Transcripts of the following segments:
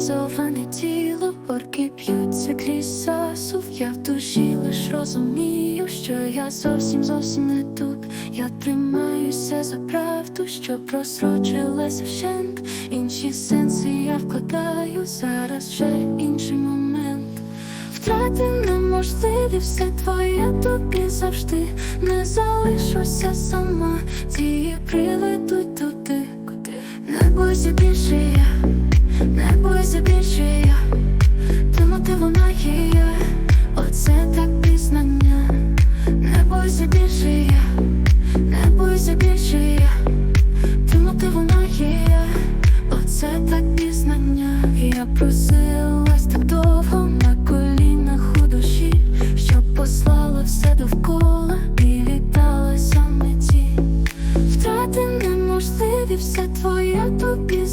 паралізоване тіло, орки п'ються крізь засув. Я в душі лиш розумію, що я зовсім зовсім не тут. Я тримаюся за правду, що просрочилася вщент. Інші сенси я вкладаю зараз вже інший момент. Втрати неможливі, все твоє тобі завжди не залишуся сама. Ті приведуть туди, куди не бойся більше я, не бойся більше я, ти вона є. Оце так пізнання, не бойся більше я, не бойся більше я, ти вона є. Оце так пізнання. Я просилась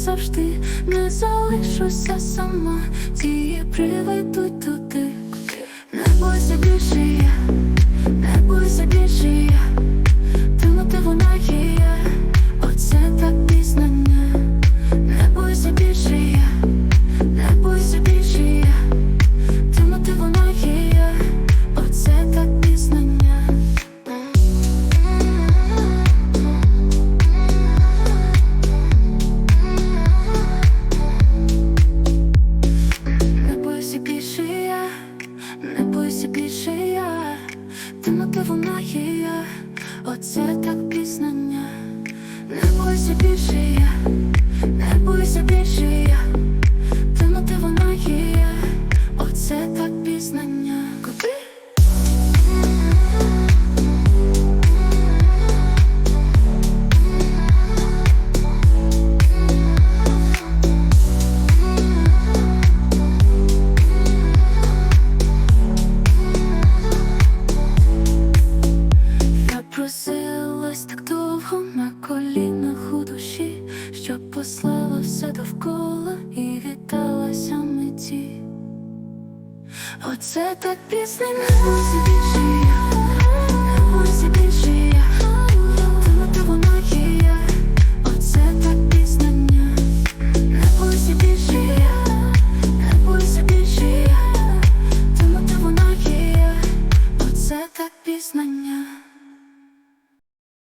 тобі завжди не залишуся сама. Ті приведуть туди, ти магія, оце так пізнання, не бойся більше його на колінах у душі, Щоб послала все довкола і віталася меті. Оце так пісня мусі біжи, мусі біжи, та вона є, оце так пізнання, не бойся біжи, не бойся біжи, тому та вона є, оце так пізнання.